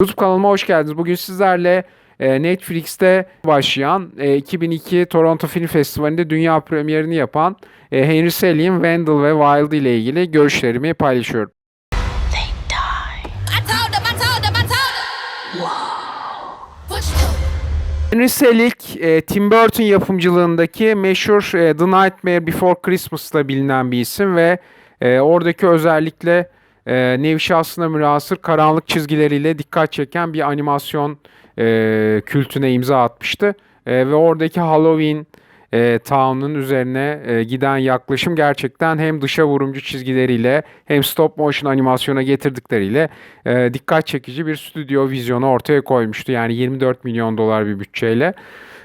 YouTube kanalıma hoş geldiniz. Bugün sizlerle e, Netflix'te başlayan e, 2002 Toronto Film Festivali'nde dünya premierini yapan e, Henry Selick, Wendell ve Wild ile ilgili görüşlerimi paylaşıyorum. Henry Selick, e, Tim Burton yapımcılığındaki meşhur e, The Nightmare Before Christmas'la bilinen bir isim ve e, oradaki özellikle e, nevi şahsına münhasır karanlık çizgileriyle dikkat çeken bir animasyon e, kültüne imza atmıştı. E, ve oradaki Halloween e, Town'un üzerine e, giden yaklaşım gerçekten hem dışa vurumcu çizgileriyle hem stop motion animasyona getirdikleriyle e, dikkat çekici bir stüdyo vizyonu ortaya koymuştu. Yani 24 milyon dolar bir bütçeyle.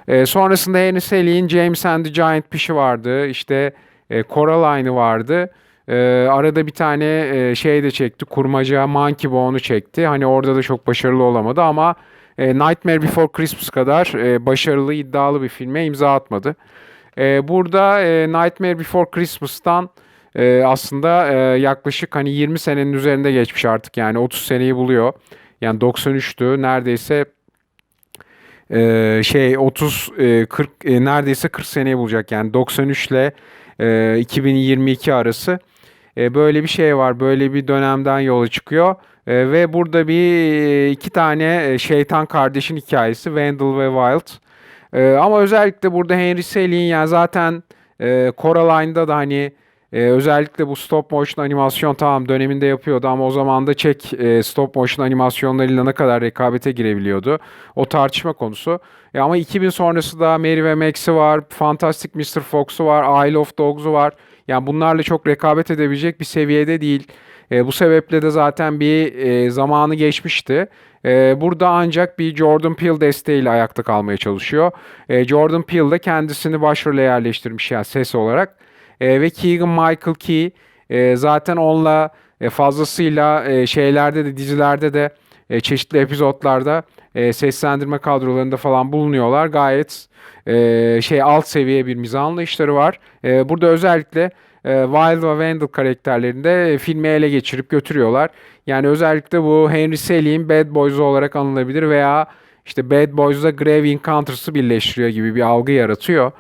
E, sonrasında Henry Selick'in James and the Giant Fish'i vardı. İşte e, Coraline'ı vardı. E, arada bir tane e, şey de çekti. Kurmaca Monkey Bone'u çekti. Hani orada da çok başarılı olamadı ama e, Nightmare Before Christmas kadar e, başarılı iddialı bir filme imza atmadı. E, burada e, Nightmare Before Christmas'tan e, aslında e, yaklaşık hani 20 senenin üzerinde geçmiş artık yani 30 seneyi buluyor. Yani 93'tü neredeyse e, şey 30 e, 40 e, neredeyse 40 seneyi bulacak yani 93 ile e, 2022 arası e, böyle bir şey var böyle bir dönemden yola çıkıyor. E, ve burada bir iki tane e, şeytan kardeşin hikayesi Wendell ve Wild. Ama özellikle burada Henry Selick'in yani zaten e, Coraline'da da hani e, özellikle bu stop motion animasyon tamam döneminde yapıyordu ama o zaman da çek e, stop motion animasyonlarıyla ne kadar rekabete girebiliyordu. O tartışma konusu. E, ama 2000 sonrası da Mary ve Max'i var, Fantastic Mr. Fox'u var, Isle of Dogs'u var. Yani bunlarla çok rekabet edebilecek bir seviyede değil. E, bu sebeple de zaten bir e, zamanı geçmişti. E, burada ancak bir Jordan Peele desteğiyle ayakta kalmaya çalışıyor. E, Jordan Peele de kendisini başrole yerleştirmiş yani ses olarak. E, ve Keegan Michael Key e, zaten onunla e, fazlasıyla e, şeylerde de dizilerde de e, çeşitli epizotlarda e, seslendirme kadrolarında falan bulunuyorlar. Gayet e, şey alt seviye bir mizah anlayışları var. E, burada özellikle e, Wild ve Wendell karakterlerinde e, filmi ele geçirip götürüyorlar. Yani özellikle bu Henry Selick'in Bad Boys olarak anılabilir veya işte Bad Boys'la Grave Encounters'ı birleştiriyor gibi bir algı yaratıyor.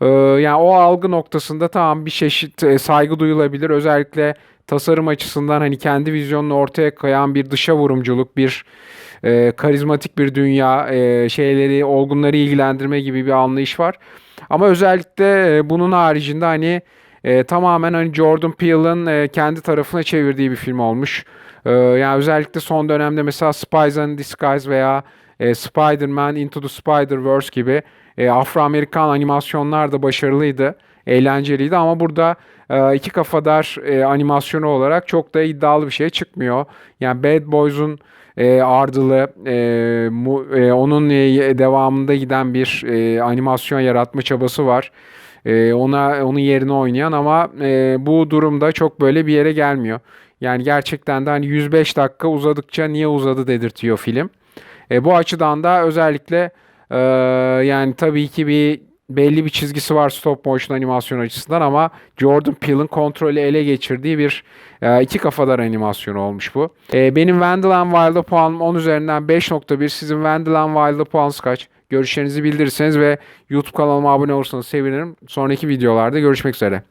Ee, yani o algı noktasında tamam bir çeşit e, saygı duyulabilir. Özellikle tasarım açısından hani kendi vizyonunu ortaya koyan bir dışa vurumculuk, bir e, karizmatik bir dünya, e, şeyleri, olgunları ilgilendirme gibi bir anlayış var. Ama özellikle e, bunun haricinde hani e, tamamen hani Jordan Peele'ın e, kendi tarafına çevirdiği bir film olmuş. E, yani özellikle son dönemde mesela Spies in Disguise veya e, Spider-Man Into the Spider-Verse gibi e, Afro-Amerikan animasyonlar da başarılıydı, eğlenceliydi ama burada e, iki kafadar e, animasyonu olarak çok da iddialı bir şey çıkmıyor. Yani Bad Boys'un e, ardılı, e, mu, e, onun e, devamında giden bir e, animasyon yaratma çabası var. E, ona onun yerine oynayan ama e, bu durumda çok böyle bir yere gelmiyor. Yani gerçekten de hani 105 dakika uzadıkça niye uzadı dedirtiyor film. E, bu açıdan da özellikle e, yani tabii ki bir belli bir çizgisi var stop motion animasyon açısından ama Jordan Peele'ın kontrolü ele geçirdiği bir e, iki kafadar animasyonu olmuş bu. E, benim Wendell Wild'a puanım 10 üzerinden 5.1. Sizin Wendell Wild'a puanınız kaç? Görüşlerinizi bildirirseniz ve YouTube kanalıma abone olursanız sevinirim. Sonraki videolarda görüşmek üzere.